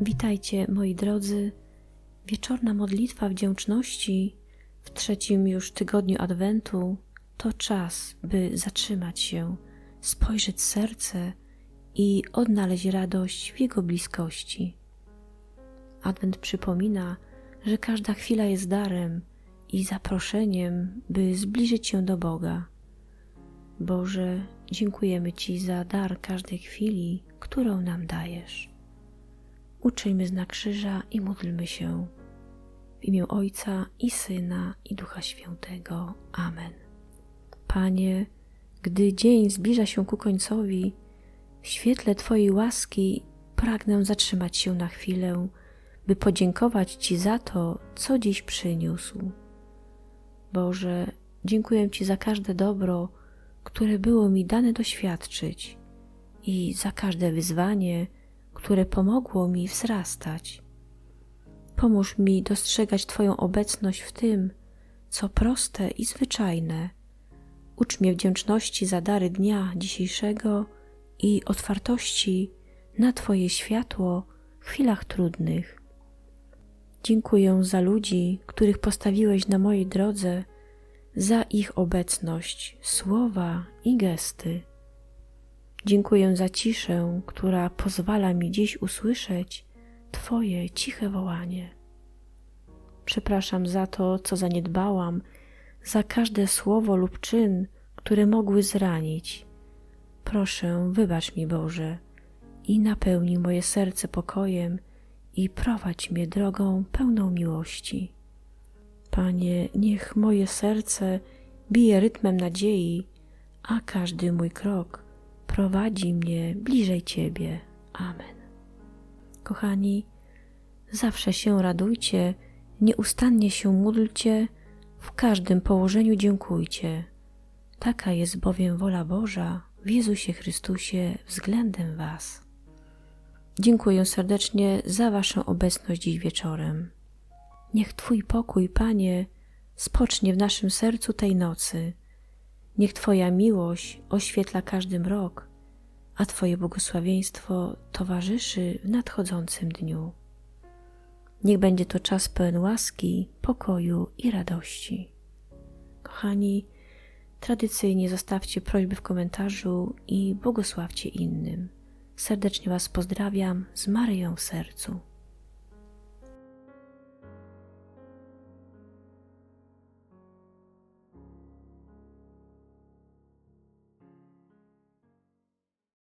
Witajcie, moi drodzy. Wieczorna modlitwa wdzięczności w trzecim już tygodniu Adwentu to czas, by zatrzymać się, spojrzeć serce i odnaleźć radość w Jego bliskości. Adwent przypomina, że każda chwila jest darem i zaproszeniem, by zbliżyć się do Boga. Boże, dziękujemy Ci za dar każdej chwili, którą nam dajesz. Uczyjmy znak krzyża i módlmy się. W imię Ojca i Syna i Ducha Świętego. Amen. Panie, gdy dzień zbliża się ku końcowi, w świetle Twojej łaski pragnę zatrzymać się na chwilę, by podziękować Ci za to, co dziś przyniósł. Boże, dziękuję Ci za każde dobro, które było mi dane doświadczyć i za każde wyzwanie, które pomogło mi wzrastać. Pomóż mi dostrzegać Twoją obecność w tym, co proste i zwyczajne. Ucz mnie wdzięczności za dary dnia dzisiejszego i otwartości na Twoje światło w chwilach trudnych. Dziękuję za ludzi, których postawiłeś na mojej drodze, za ich obecność, słowa i gesty. Dziękuję za ciszę, która pozwala mi dziś usłyszeć Twoje ciche wołanie. Przepraszam za to, co zaniedbałam, za każde słowo lub czyn, które mogły zranić. Proszę, wybacz mi, Boże, i napełnij moje serce pokojem i prowadź mnie drogą pełną miłości. Panie, niech moje serce bije rytmem nadziei, a każdy mój krok prowadzi mnie bliżej Ciebie. Amen. Kochani, zawsze się radujcie, nieustannie się módlcie, w każdym położeniu dziękujcie. Taka jest bowiem wola Boża w Jezusie Chrystusie względem Was. Dziękuję serdecznie za Waszą obecność dziś wieczorem. Niech Twój pokój, Panie, spocznie w naszym sercu tej nocy. Niech Twoja miłość oświetla każdy mrok, a Twoje błogosławieństwo towarzyszy w nadchodzącym dniu. Niech będzie to czas pełen łaski, pokoju i radości. Kochani, tradycyjnie zostawcie prośby w komentarzu i błogosławcie innym. Serdecznie Was pozdrawiam z Maryją w sercu.